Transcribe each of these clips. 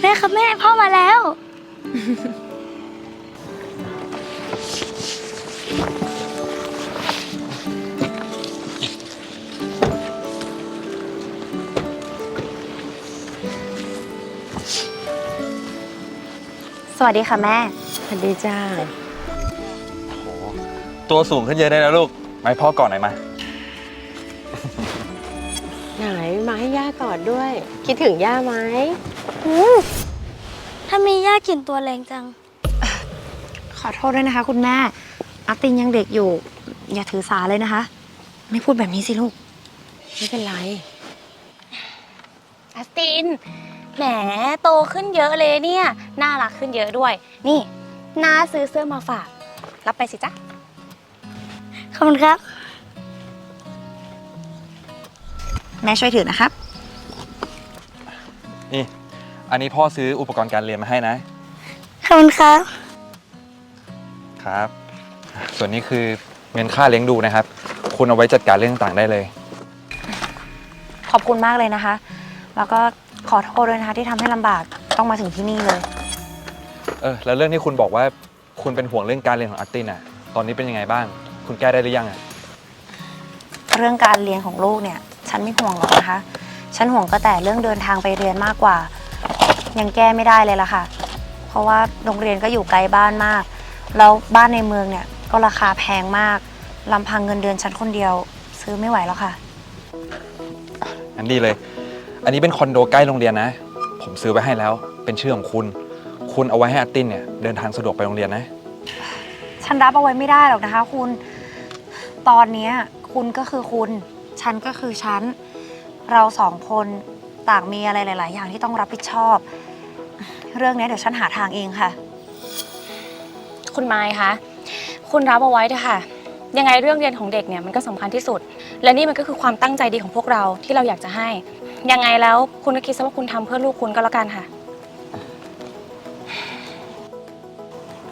แม่ครับแม่พ่อมาแล้ว สวัสดีค่ะแม่ สวัสดีจ้าโหตัวสูงขึ้นเยอะได้แล้วลูกมาให้พ่อก่อนหน่อยมา ไหนมาให้ย่ากอดด้วย คิดถึงย่าไหม ถ้ามีย่ากลิ่นตัวแรงจัง ขอโทษด้วยนะคะ คุณแม่อาตินยังเด็กอยู่ อย่าถือสาเลยนะคะ ไม่พูดแบบนี้สิลูก ไม่เป็นไร อัสติน แหมโตขึ้นเยอะเลยเนี่ย น่ารักขึ้นเยอะด้วย นี่น้าซื้อเสื้อมาฝาก รับไปสิจ๊ะ ขอบคุณครับ แม่ช่วยถือนะครับ นี่ อันนี้พ่อซื้ออุปกรณ์การเรียนมาให้นะ ขอบคุณครับ ครับ ส่วนนี้คือเงินค่าเลี้ยงดูนะครับ คุณเอาไว้จัดการเรื่องต่างๆได้เลย ขอบคุณมากเลยนะคะ แล้วก็ขอโทษด้วยนะคะที่ทำให้ลำบากต้องมาถึงที่นี่เลย เออ แล้วเรื่องที่คุณบอกว่าคุณเป็นห่วงเรื่องการเรียนของอาร์ตินอะ ตอนนี้เป็นยังไงบ้าง คุณแก้ได้หรือยังอะ เรื่องการเรียนของลูกเนี่ย ฉันไม่ห่วงหรอกนะคะ ฉันห่วงก็แต่เรื่องเดินทางไปเรียนมากกว่า ยังแก้ไม่ได้เลยล่ะค่ะ เพราะว่าโรงเรียนก็อยู่ไกลบ้านมาก แล้วบ้านในเมืองเนี่ยก็ราคาแพงมากลำพังเงินเดือนฉันคนเดียว ซื้อไม่ไหวแล้วค่ะงั้นดีเลย อันนี้เป็นคอนโดใกล้โรงเรียนนะ ผมซื้อไว้ให้แล้ว เป็นชื่อของคุณ คุณเอาไว้ให้อาร์ตินเนี่ยเดินทางสะดวกไปโรงเรียนนะ ฉันรับเอาไว้ไม่ได้หรอกนะคะ คุณ ตอนเนี้ยคุณก็คือคุณ ฉันก็คือฉัน เราสองคน ต่างมีอะไรหลาย ๆ อย่างที่ต้องรับผิดชอบ เรื่องเนี้ยเดี๋ยวฉันหาทางเองค่ะ คุณไม้คะคุณรับเอาไว้เถอะค่ะ ยังไงเรื่องเรียนของเด็กเนี่ยมันก็สำคัญที่สุด และนี่มันก็คือความตั้งใจดีของพวกเราที่เราอยากจะให้ ยังไงแล้วคุณก็คิดซะว่าคุณทำเพื่อลูกคุณก็แล้วกันค่ะ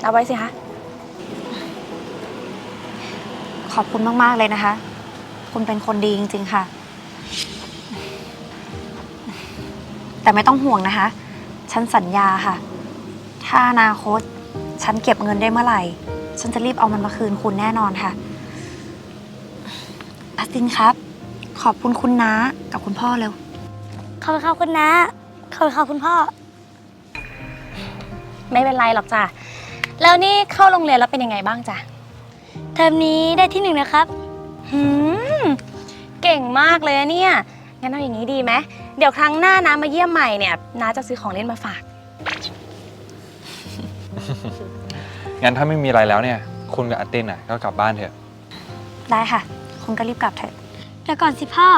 เอาไว้สิคะ ขอบคุณมาก ๆ เลยนะคะ คุณเป็นคนดีจริง ๆ ค่ะ แต่ไม่ต้องห่วงนะคะ ฉันสัญญาค่ะ ถ้าอนาคต ฉันเก็บเงินได้เมื่อไหร่ ฉันจะรีบเอามันมาคืนคุณแน่นอนค่ะอาตินครับ ขอบคุณคุณน้ากับคุณพ่อเร็ว ขอบคุณครับคุณน้าขอบคุณครับคุณพ่อ ไม่เป็นไรหรอกจ้ะ แล้วนี่เข้าโรงเรียนแล้วเป็นยังไงบ้างจ้ะ เทอมนี้ได้ที่หนึ่งนะครับ หืม เก่งมากเลยอะเนี่ย งั้นเอาอย่างนี้ดีไหมเดี๋ยวครั้งหน้าน้ามาเยี่ยมใหม่เนี่ยน้าจะซื้อของเล่นมาฝาก งั้นถ้าไม่มีอะไรแล้วเนี่ย คุณกับอาร์ตินอะก็กลับบ้านเถอะ ได้ค่ะคุณก็รีบกลับเถอะเดี๋ยวก่อนสิพ่อ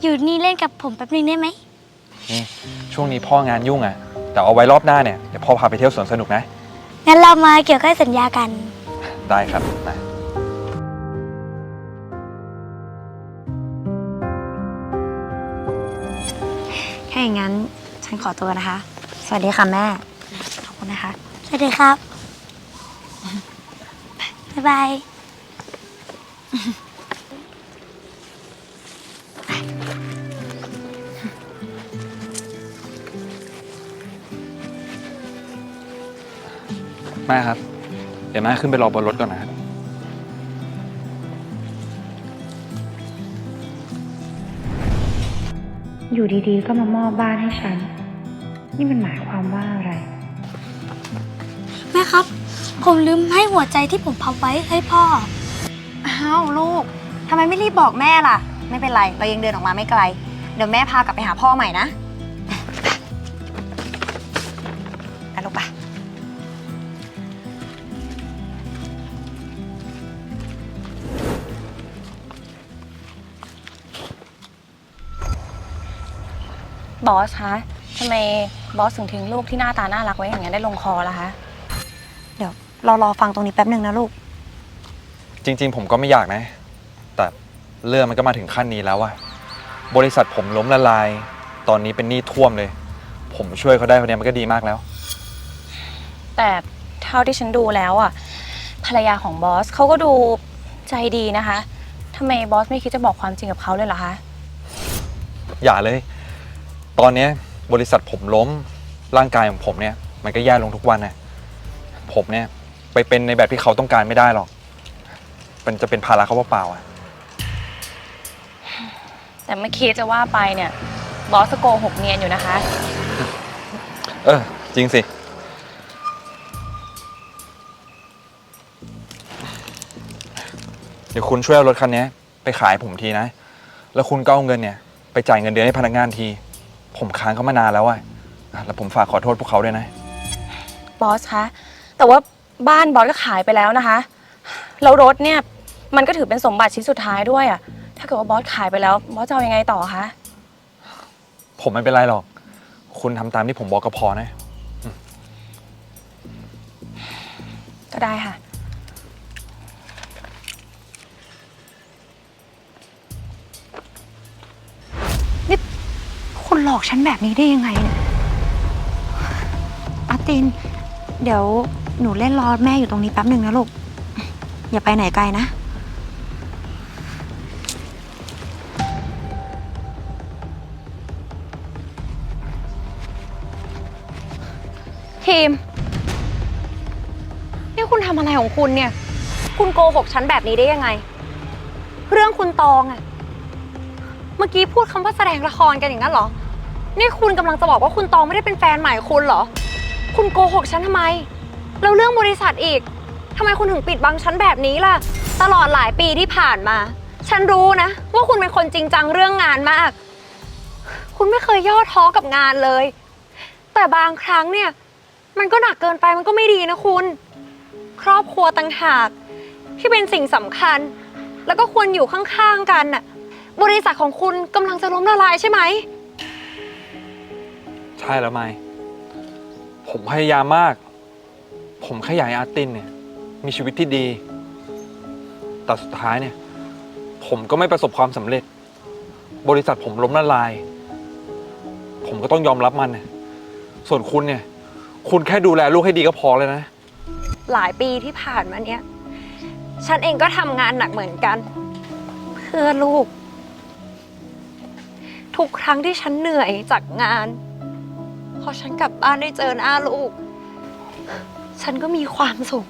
อยู่นี่เล่นกับผมแป๊บนึงได้ไหม นี่ช่วงนี้พ่องานยุ่งอะ แต่เอาไว้รอบหน้าเนี่ยเดี๋ยวพ่อพาไปเที่ยวสวนสนุกนะ งั้นเรามาเกี่ยวกับสัญญากัน ได้ครับมา อย่างนั้น ฉันขอตัวนะคะ สวัสดีค่ะแม่ ขอบคุณนะคะ สวัสดีครับ บ๊ายบายแม่ครับ เดี๋ยวแม่ขึ้นไปรอบนรถก่อนนะครับ อยู่ดีๆ ก็มามอบบ้านให้ฉัน นี่มันหมายความว่าอะไร แม่ครับ ผมลืมให้หัวใจที่ผมพับไว้ให้พ่อ อ้าวลูกทำไมไม่รีบบอกแม่ล่ะ ไม่เป็นไร เรายังเดินออกมาไม่ไกล เดี๋ยวแม่พากลับไปหาพ่อใหม่นะ บอสคะทำไมบอสถึงทิ้งลูกที่หน้าตาน่ารักไว้อย่างนี้นได้ลงคอล่ะคะ เดี๋ยวเรารอฟังตรงนี้แป๊บหนึ่งนะลูก จริง ๆ ผมก็ไม่อยากนะ แต่เรื่องมันก็มาถึงขั้นนี้แล้วอะบริษัทผมล้มละลาย ตอนนี้เป็นหนี้ท่วมเลย ผมช่วยเขาได้คนนี้มันก็ดีมากแล้ว แต่เท่าที่ฉันดูแล้วอะภรรยาของบอสเขาก็ดูใจดีนะคะทำไมบอสไม่คิดจะบอกความจริงกับเขาเลยเหรอคะ อย่าเลย ตอนเนี้ยบริษัทผมล้มร่างกายของผมเนี่ยมันก็แย่ลงทุกวันนะผมเนี่ยไปเป็นในแบบที่เขาต้องการไม่ได้หรอก มันจะเป็นภาระเขาเปล่าๆอะ แต่เมื่อกี้จะว่าไปเนี่ยบอสโกหกเนียนอยู่นะคะ เออ จริงสิ เดี๋ยวคุณช่วยเอารถคันนี้ไปขายผมทีนะ แล้วคุณก็เอาเงินเนี่ย ไปจ่ายเงินเดือนให้พนักงานที ผมค้างเขามานานแล้วอะอะแล้วผมฝากขอโทษพวกเขาด้วยนะ บอสคะ แต่ว่าบ้านบอสก็ขายไปแล้วนะคะ แล้วรถเนี่ยมันก็ถือเป็นสมบัติชิ้นสุดท้ายด้วยอะถ้าเกิดว่าบอสขายไปแล้วบอสจะเอายังไงต่อคะ ผมไม่เป็นไรหรอก คุณทำตามที่ผมบอกก็พอนะ ก็ได้ค่ะ คุณหลอกฉันแบบนี้ได้ยังไงเนี่ยอาติน เดี๋ยวหนูเล่นรอแม่อยู่ตรงนี้แป๊บหนึ่งนะลูก อย่าไปไหนไกลนะ ทีม นี่คุณทำอะไรของคุณเนี่ย คุณโกหกฉันแบบนี้ได้ยังไง เรื่องคุณตองอะเมื่อกี้พูดคำว่าแสดงละครกันอย่างนั้นเหรอ นี่คุณกำลังจะบอกว่าคุณตองไม่ได้เป็นแฟนใหม่คุณเหรอ คุณโกหกฉันทำไม แล้วเรื่องบริษัทอีกทำไมคุณถึงปิดบังฉันแบบนี้ล่ะ ตลอดหลายปีที่ผ่านมา ฉันรู้นะ ว่าคุณเป็นคนจริงจังเรื่องงานมาก คุณไม่เคยย่อท้อกับงานเลย แต่บางครั้งเนี่ย มันก็หนักเกินไปมันก็ไม่ดีนะคุณ ครอบครัวต่างหาก ที่เป็นสิ่งสำคัญ แล้วก็ควรอยู่ข้างๆกันน่ะ บริษัทของคุณกำลังจะล้มละลายใช่ไหม ใช่แล้วไม่ ผมพยายามมาก ผมแค่อยากให้อาร์ตินเนี่ย มีชีวิตที่ดี แต่สุดท้ายเนี่ย ผมก็ไม่ประสบความสำเร็จ บริษัทผมล้มละลาย ผมก็ต้องยอมรับมันเนี่ยส่วนคุณเนี่ย คุณแค่ดูแลลูกให้ดีก็พอเลยนะ หลายปีที่ผ่านมาเนี้ยฉันเองก็ทำงานหนักเหมือนกัน เพื่อลูก ทุกครั้งที่ฉันเหนื่อยจากงาน พอฉันกลับบ้านได้เจอหน้าลูก ฉันก็มีความสุข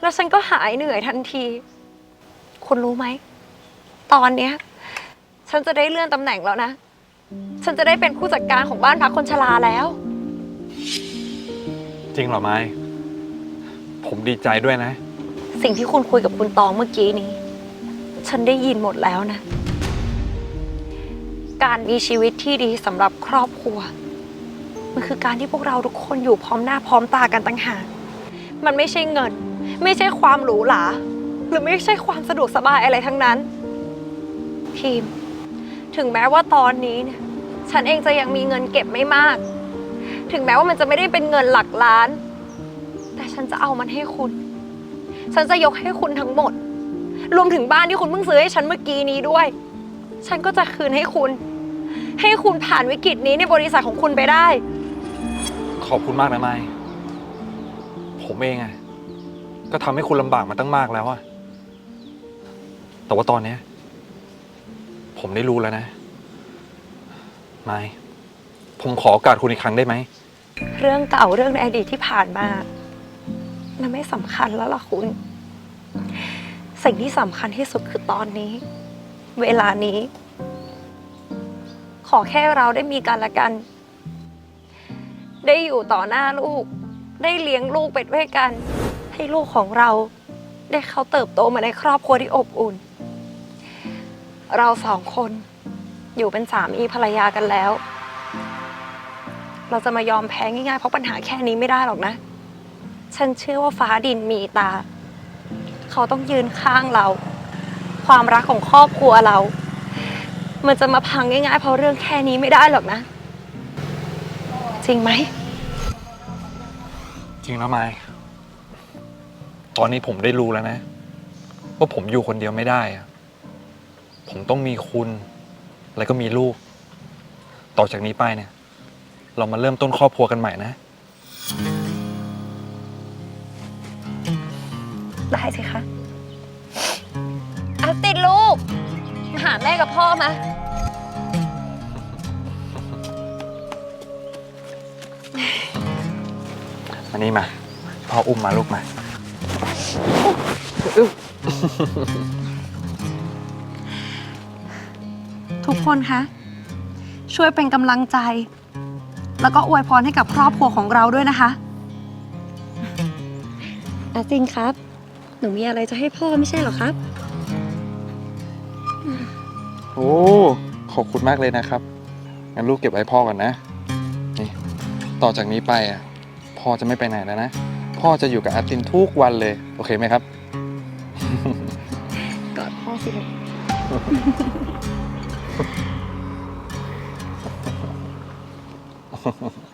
แล้วฉันก็หายเหนื่อยทันที คุณรู้ไหม ตอนเนี้ย ฉันจะได้เลื่อนตำแหน่งแล้วนะ ฉันจะได้เป็นผู้จัดการของบ้านพักคนชราแล้ว จริงเหรอไม้ ผมดีใจด้วยนะ สิ่งที่คุณคุยกับคุณตองเมื่อกี้นี้ ฉันได้ยินหมดแล้วนะ การมีชีวิตที่ดีสำหรับครอบครัว มันคือการที่พวกเราทุกคนอยู่พร้อมหน้าพร้อมตากันต่างหากมันไม่ใช่เงิน ไม่ใช่ความหรูหราหรือไม่ใช่ความสะดวกสบายอะไรทั้งนั้น ทีม ถึงแม้ว่าตอนนี้เนี่ยฉันเองจะยังมีเงินเก็บไม่มาก ถึงแม้ว่ามันจะไม่ได้เป็นเงินหลักล้าน แต่ฉันจะเอามันให้คุณ ฉันจะยกให้คุณทั้งหมด รวมถึงบ้านที่คุณเพิ่งซื้อให้ฉันเมื่อกี้นี้ด้วย ฉันก็จะคืนให้คุณ ให้คุณผ่านวิกฤตนี้ในบริษัทของคุณไปได้ ขอบคุณมากนะไม้ผมเองอะก็ทำให้คุณลำบากมาตั้งมากแล้วอะแต่ว่าตอนเนี้ย ผมได้รู้แล้วนะ ไม้ผมขอโอกาสคุณอีกครั้งได้ไหม เรื่องเก่าเรื่องในอดีตที่ผ่านมา มันไม่สำคัญแล้วล่ะคุณ สิ่งที่สำคัญที่สุดคือตอนนี้ เวลานี้ ขอแค่เราได้มีกันและกัน ได้อยู่ต่อหน้าลูก ได้เลี้ยงลูกไปด้วยกัน ให้ลูกของเรา ได้เขาเติบโตมาในครอบครัวที่อบอุ่น เราสองคนอยู่เป็นสามีภรรยากันแล้ว เราจะมายอมแพ้ง่ายๆ เพราะปัญหาแค่นี้ไม่ได้หรอกนะ ฉันเชื่อว่าฟ้าดินมีตา เขาต้องยืนข้างเรา ความรักของครอบครัวเรา มันจะมาพังง่ายๆ เพราะเรื่องแค่นี้ไม่ได้หรอกนะ จริงไหม ริงแล้วไม้ตอนนี้ผมได้รู้แล้วนะ ว่าผมอยู่คนเดียวไม่ได้อะผมต้องมีคุณ แล้วก็มีลูก ต่อจากนี้ไปเนี่ย เรามาเริ่มต้นครอบครัวกันใหม่นะ ได้สิคะเอาติดลูกมาหาแม่กับพ่อมา มานี่มา พ่ออุ้มมาลูกมา ทุกคนคะ ช่วยเป็นกำลังใจ แล้วก็อวยพรให้กับครอบครัวของเราด้วยนะคะ อาจินครับ หนูมีอะไรจะให้พ่อไม่ใช่เหรอครับ โอ้ ขอบคุณมากเลยนะครับ งั้นลูกเก็บไว้พ่อก่อนนะ นี่ ต่อจากนี้ไปอะ พ่อจะไม่ไปไหนแล้วนะ พ่อจะอยู่กับอาตินทุกวันเลย โอเคไหมครับ กอดพ่อสิลูก